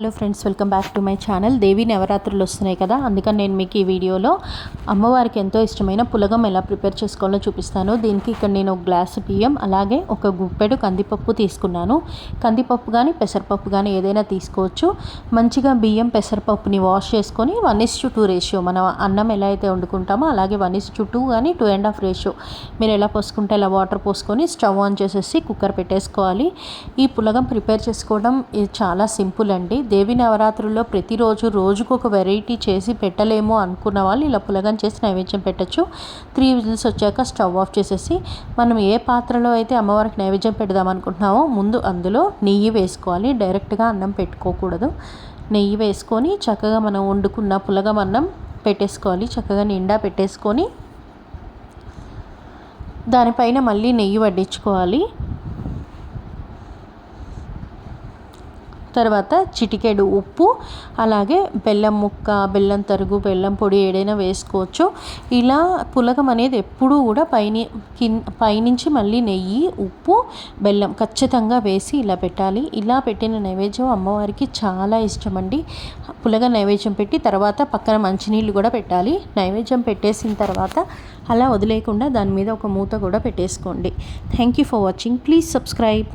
Hello friends welcome back to my channel. Devi నవరాత్రులు వస్తున్నాయి కదా అందుకని నేను మీకు ఈ వీడియోలో అమ్మవారికి ఎంతో ఇష్టమైన పులగం ఎలా ప్రిపేర్ చేసుకోవాలో చూపిస్తాను. దీనికి ఇక్కడ నేను ఒక గ్లాసు బియ్యం అలాగే ఒక గుప్పెడు కందిపప్పు తీసుకున్నాను. కందిపప్పు కానీ పెసరపప్పు కానీ ఏదైనా తీసుకోవచ్చు. మంచిగా బియ్యం పెసరపప్పుని వాష్ చేసుకొని one is to two ratio మనం అన్నం ఎలా అయితే వండుకుంటామో అలాగే వన్ ఇస్ టు టూ కానీ టూ అండ్ హాఫ్ రేషియో మీరు ఎలా పోసుకుంటే ఇలా వాటర్ పోసుకొని స్టవ్ ఆన్ చేసేసి కుక్కర్ పెట్టేసుకోవాలి. ఈ పులగం ప్రిపేర్ చేసుకోవడం ఇది చాలా సింపుల్ అండి. దేవి నవరాత్రుల్లో ప్రతిరోజు రోజుకు ఒక వెరైటీ చేసి పెట్టలేము అనుకున్న వాళ్ళు ఇలా పులగం చేసి నైవేద్యం పెట్టచ్చు. త్రీ విజిల్స్ వచ్చాక స్టవ్ ఆఫ్ చేసేసి మనం ఏ పాత్రలో అయితే అమ్మవారికి నైవేద్యం పెడదాం అనుకుంటున్నామో ముందు అందులో నెయ్యి వేసుకోవాలి. డైరెక్ట్గా అన్నం పెట్టుకోకూడదు. నెయ్యి వేసుకొని చక్కగా మనం వండుకున్న పులగం అన్నం పెట్టేసుకోవాలి. చక్కగా నిండా పెట్టేసుకొని దానిపైన మళ్ళీ నెయ్యి వడ్డించుకోవాలి. తర్వాత చిటికెడు ఉప్పు అలాగే బెల్లం ముక్క బెల్లం తరుగు బెల్లం పొడి ఏదైనా వేసుకోవచ్చు. ఇలా పులగం అనేది ఎప్పుడూ కూడా పైని కింద పైనుంచి మళ్ళీ నెయ్యి ఉప్పు బెల్లం ఖచ్చితంగా వేసి ఇలా పెట్టాలి. ఇలా పెట్టిన నైవేద్యం అమ్మవారికి చాలా ఇష్టం అండి పులగ నైవేద్యం పెట్టి తర్వాత పక్కన మంచినీళ్ళు కూడా పెట్టాలి. నైవేద్యం పెట్టేసిన తర్వాత అలా వదిలేయకుండా దాని మీద ఒక మూత కూడా పెట్టేసుకోండి. Thank you for watching please subscribe